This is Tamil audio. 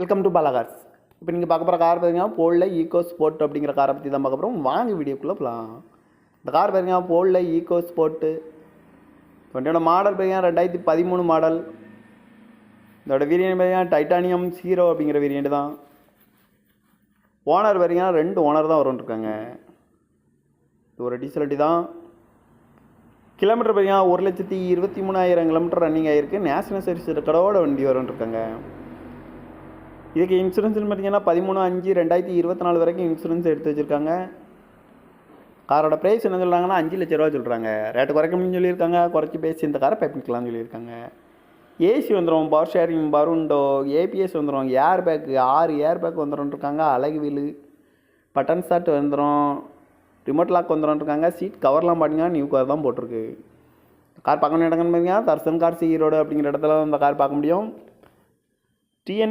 வெல்கம் டு பாலாகார்ஸ் இப்போ நீங்கள் பார்க்க போகிற கார் பார்த்தீங்கன்னா போல்ல ஈகோ ஸ்போர்ட் அப்படிங்கிற காரை பற்றி தான் பார்க்க போகிறோம் வாங்க வீடியோக்குள்ளே போகலாம் இந்த கார் பார்த்தீங்கன்னா போல்ல ஈகோ ஸ்போர்ட்டு வண்டியோட மாடல் பார்த்தீங்கன்னா ரெண்டாயிரத்தி பதிமூணு மாடல் இதோட வேரியண்ட் பார்த்தீங்கன்னா டைட்டானியம் ஹீரோ அப்படிங்கிற வேரியண்ட் தான். ஓனர் பார்த்தீங்கன்னா ரெண்டு ஓனர் தான் வரும்னு இருக்காங்க இது ஒரு டீசல் வண்டி தான். கிலோமீட்டர் பார்த்தீங்கன்னா ஒரு லட்சத்தி இருபத்தி மூணாயிரம் கிலோமீட்டர் ரன்னிங் ஆகிருக்கு நேஷனல் சர்வீஸ் ரெக்கார்டோட வண்டி வரும்னு இருக்காங்க இதுக்கு இன்சூரன்ஸ்னு பார்த்தீங்கன்னா பதிமூணு அஞ்சு ரெண்டாயிரத்தி இருபத்தி நாலு வரைக்கும் இன்சூரன்ஸ் எடுத்து வச்சுருக்காங்க. காரோட ப்ரைஸ் என்ன சொல்கிறாங்கன்னா அஞ்சு லட்ச ரூபா சொல்கிறாங்க ரேட்டு குறைக்கணும்னு சொல்லியிருக்காங்க. குறைச்சி பேசி இந்த காரை பயப்பிக்கலாம்னு சொல்லியிருக்காங்க. ஏசி வந்துடும் பவர் ஷேரிங் பருண்டோ ஏபிஎஸ் வந்துடும் ஏர் பேக்கு ஆறு ஏர் பேக் வந்துடும்ருக்காங்க அழகு வீலு பட்டன் ஷார்ட் வந்துடும் ரிமோட் லாக் வந்துடும்ருக்காங்க சீட் கவர்லாம் பார்த்தீங்கன்னா நியூ கார் தான் போட்டிருக்கு. கார் பார்க்கணும் இடங்கன்னு பார்த்தீங்கன்னா தர்சன் கார் ஈரோடு அப்படிங்கிற இடத்துல அந்த கார் பார்க்க முடியும். டிஎன்